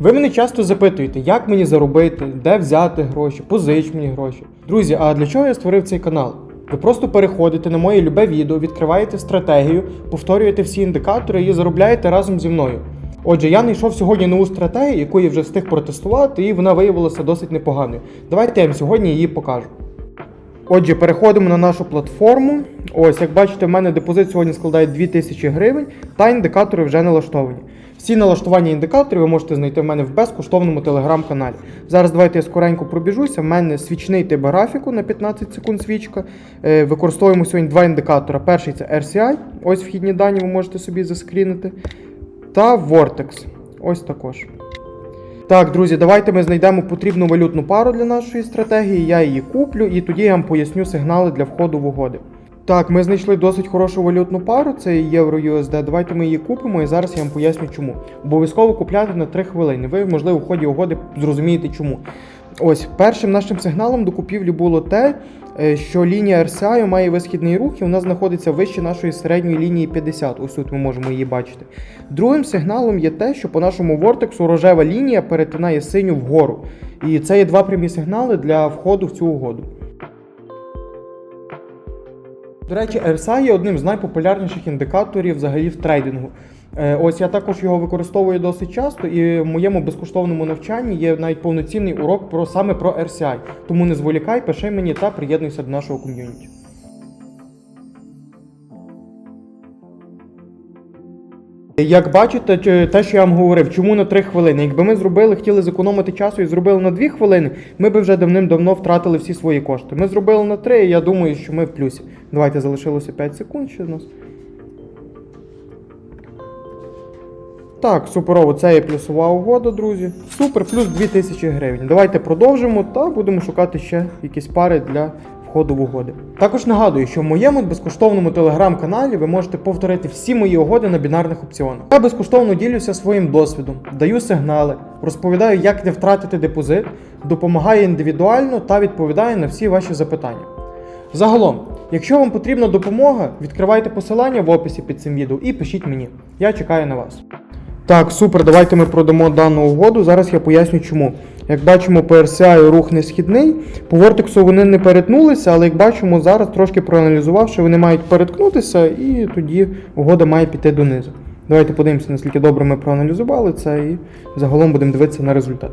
Ви мене часто запитуєте, як мені заробити, де взяти гроші, позич мені гроші. Друзі, а для чого я створив цей канал? Ви просто переходите на моє любе відео, відкриваєте стратегію, повторюєте всі індикатори і заробляєте разом зі мною. Отже, я знайшов сьогодні нову стратегію, яку я вже встиг протестувати, і вона виявилася досить непоганою. Давайте я вам сьогодні її покажу. Отже, переходимо на нашу платформу. Ось, як бачите, в мене депозит сьогодні складає 2000 гривень, та індикатори вже налаштовані. Всі налаштування індикаторів ви можете знайти в мене в безкоштовному телеграм-каналі. Зараз давайте я скоренько пробіжуся. В мене свічний тип графіку на 15 секунд свічка. Е, Використовуємо сьогодні два індикатора. Перший це RCI, ось вхідні дані ви можете собі заскрінити. Та Vortex. Ось також. Так, друзі, давайте ми знайдемо потрібну валютну пару для нашої стратегії. Я її куплю і тоді я вам поясню сигнали для входу в угоди. Так, ми знайшли досить хорошу валютну пару, це євро USD. Давайте ми її купимо і зараз я вам поясню чому. Обов'язково купляти на 3 хвилини. Ви, можливо, в ході угоди зрозумієте чому. Ось першим нашим сигналом до купівлі було те, е, що лінія RSI має висхідний рух і вона знаходиться вище нашої середньої лінії 50. Ось тут ми можемо її бачити. Другим сигналом є те, що по нашому вортексу рожева лінія перетинає синю вгору. І це є два прямі сигнали для входу в цю угоду. До речі, RSI є одним з найпопулярніших індикаторів взагалі в трейдингу. Е, Ось я також його використовую досить часто, і в моєму безкоштовному навчанні є навіть повноцінний урок про саме про RCI. Тому не зволікай, пиши мені та приєднуйся до нашого ком'юніті. Як бачите, те, що я вам говорив, чому на 3 хвилини? Якби ми зробили, хотіли зекономити часу і зробили на 2 хвилини, ми б вже давним-давно втратили всі свої кошти. Ми зробили на 3, і я думаю, що ми в плюсі. Давайте залишилося 5 секунд ще в нас. Так, суперово, це є плюсова угода, друзі. Супер, плюс 2000 гривень. Давайте продовжимо та будемо шукати ще якісь пари для входу в угоди. Також нагадую, що в моєму безкоштовному телеграм-каналі ви можете повторити всі мої угоди на бінарних опціонах. Я безкоштовно ділюся своїм досвідом, даю сигнали, розповідаю, як не втратити депозит, допомагаю індивідуально та відповідаю на всі ваші запитання. Загалом, якщо вам потрібна допомога, відкривайте посилання в описі під цим відео і пишіть мені. Я чекаю на вас. Так, супер, давайте ми продамо дану угоду. Зараз я поясню чому. Як бачимо, по RCI рух не східний, по Вортексу вони не перетнулися, але як бачимо, зараз трошки проаналізувавши, вони мають переткнутися, і тоді угода має піти донизу. Давайте подивимося, наскільки добре ми проаналізували це, і загалом будемо дивитися на результат.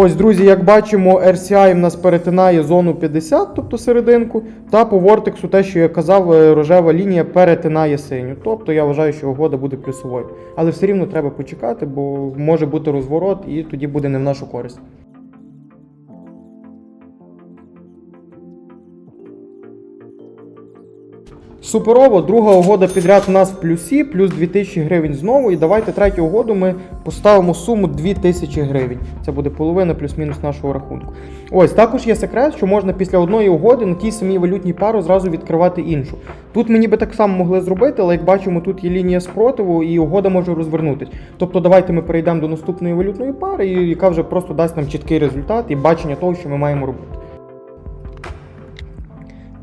Ось, друзі, як бачимо, RCI в нас перетинає зону 50, тобто серединку, та по Вортексу те, що я казав, е, рожева лінія перетинає синю. Тобто я вважаю, що угода буде плюсовою. Але все рівно треба почекати, бо може бути розворот і тоді буде не в нашу користь. Суперово, друга угода підряд у нас в плюсі, плюс 2000 гривень знову. І давайте третю угоду ми поставимо суму 2000 гривень. Це буде половина плюс-мінус нашого рахунку. Ось також є секрет, що можна після одної угоди на тій самій валютній пару зразу відкривати іншу. Тут мені би так само могли зробити, але як бачимо, тут є лінія спротиву і угода може розвернутись. Тобто давайте ми перейдемо до наступної валютної пари, яка вже просто дасть нам чіткий результат і бачення того, що ми маємо робити.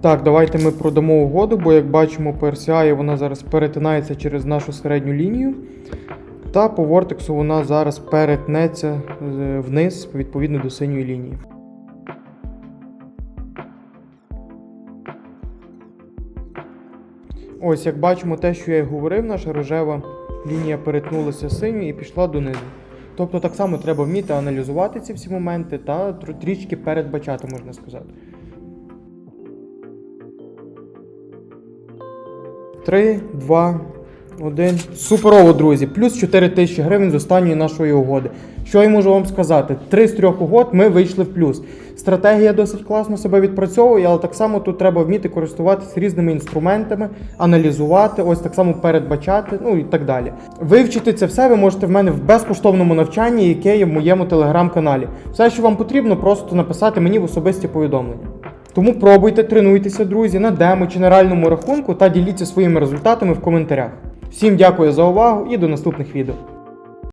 Так, давайте ми продамо угоду, бо як бачимо, по RCI вона зараз перетинається через нашу середню лінію. Та по Вортексу вона зараз перетнеться е, вниз відповідно до синьої лінії. Ось, як бачимо, те, що я й говорив, наша рожева лінія перетнулася синьою і пішла донизу. Тобто так само треба вміти аналізувати ці всі моменти та трішки передбачати, можна сказати. Три, два, один. Суперово, друзі. Плюс 4 тисячі гривень з останньої нашої угоди. Що я можу вам сказати? Три з трьох угод ми вийшли в плюс. Стратегія досить класно себе відпрацьовує, але так само тут треба вміти користуватися різними інструментами, аналізувати, ось так само передбачати, ну і так далі. Вивчити це все ви можете в мене в безкоштовному навчанні, яке є в моєму телеграм-каналі. Все, що вам потрібно, просто написати мені в особисті повідомлення. Тому пробуйте, тренуйтеся, друзі, на демо чи на реальному рахунку та діліться своїми результатами в коментарях. Всім дякую за увагу і до наступних відео.